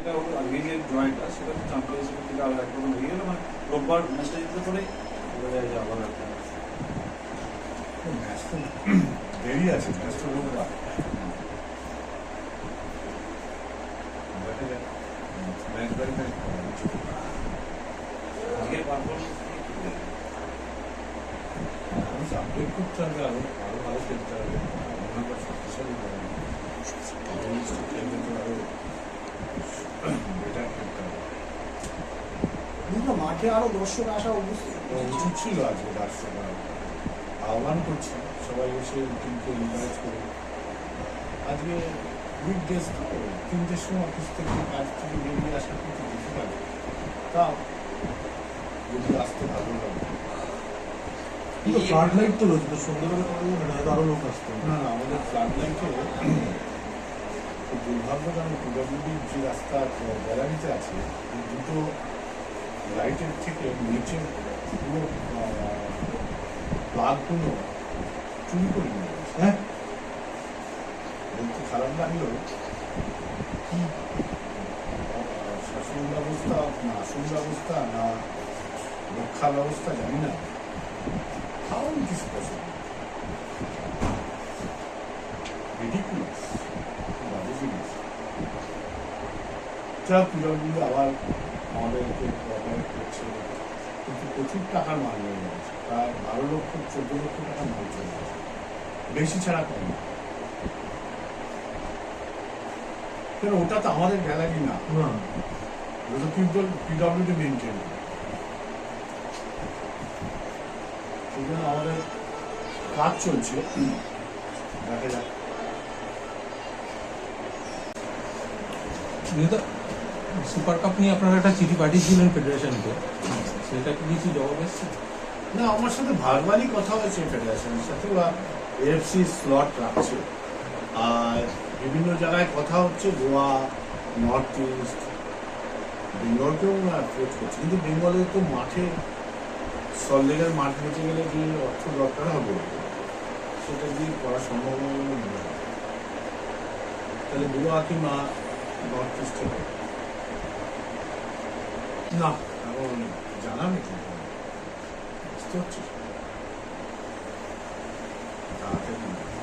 এটা হলো আজকে যে জয়েন্টটা সেটা তো চ্যাম্পিয়নশিপ থেকে আলাদা একরকম হয়ে গেল মানে রোববার ম্যাচটা জিতলে পরে বোঝা যায় যে আবার একটা ম্যাচ তো দেরি আছে ম্যাচ তো রোববার। দেখা। যাক ম্যাচ বাই ম্যাচ আজকের পারফরমেন্স মানুষ আপডেট করতে হবে আরও আরও ভালো খেলতে হবে মনে কর শক্তিশালী হবে খেলতে তো আরও বেটার খেলতে হবে কিন্তু মাঠে আরও দর্শক আসা উচিত উচিত ছিল আজকে দর্শক আহ্বান করছি সবাই এসে টিমকে ইনকারেজ করে। আজকে উইক ডেজ তো তিনটের সময় অফিস থেকে কাজ থেকে বেরিয়ে আসা কিন্তু ডিফিকাল্ট তাও যদি আসতে ভালো লাগে কিন্তু ফ্লাড লাইট তো রয়েছে সন্ধ্যাবেলা করা যাবে না হয়তো লোক আসতো। না না আমাদের ফ্লাড লাইটে খুব দুর্ভাগ্যজনক পিডব্লিউডির যে রাস্তা গ্যালারিতে আছে দুটো লাইটের থেকে নিচে পুরো প্লাগগুলো চুরি করে নিয়ে হ্যাঁ? বলতে খারাপ লাগল কি? শাসন ব্যবস্থা, না আসন ব্যবস্থা, না রক্ষা ব্যবস্থা, জানি না। How it is possible ridiculous যা আবার আমাদেরকে কোঅপারেট করছে কিন্তু প্রচুর টাকার মাল হয়ে যাচ্ছে প্রায় বারো লক্ষ চোদ্দ লক্ষ টাকার মাল চলে যাচ্ছে বেশি ছাড়া কম। কেন ওটা তো আমাদের গ্যালারি না। ওটা তো পিপল পিডব্লিউডি মেনটেন সেজন্য আমাদের কাজ চলছে। দেখা যাক। সুপার কাপ নিয়ে আপনারা একটা চিঠি পাঠিয়েছিলেন ফেডারেশনকে। সেটা কি কিছু জবাব এসছে? না, আমার সাথে ভারবারই কথা হয়েছে ফেডারেশনের সাথে ওরা এফসি স্লট রাখছে। আর বিভিন্ন জায়গায় কথা হচ্ছে, গোয়া নর্থ ইস্ট বেঙ্গলকেও ওরা অ্যাপ্রোচ করছে। কিন্তু বেঙ্গলে তো মাঠে সল্লেগের মাঠ বেঁচে গেলে যে অর্থ দরকার হবে, সেটা দিয়ে করা সম্ভব হবে মনে হয়। তাহলে গোয়া কিংবা নর্থ ইস্টে না এখন জানাবে কিন্তু বুঝতে হচ্ছে তাড়াতাড়ি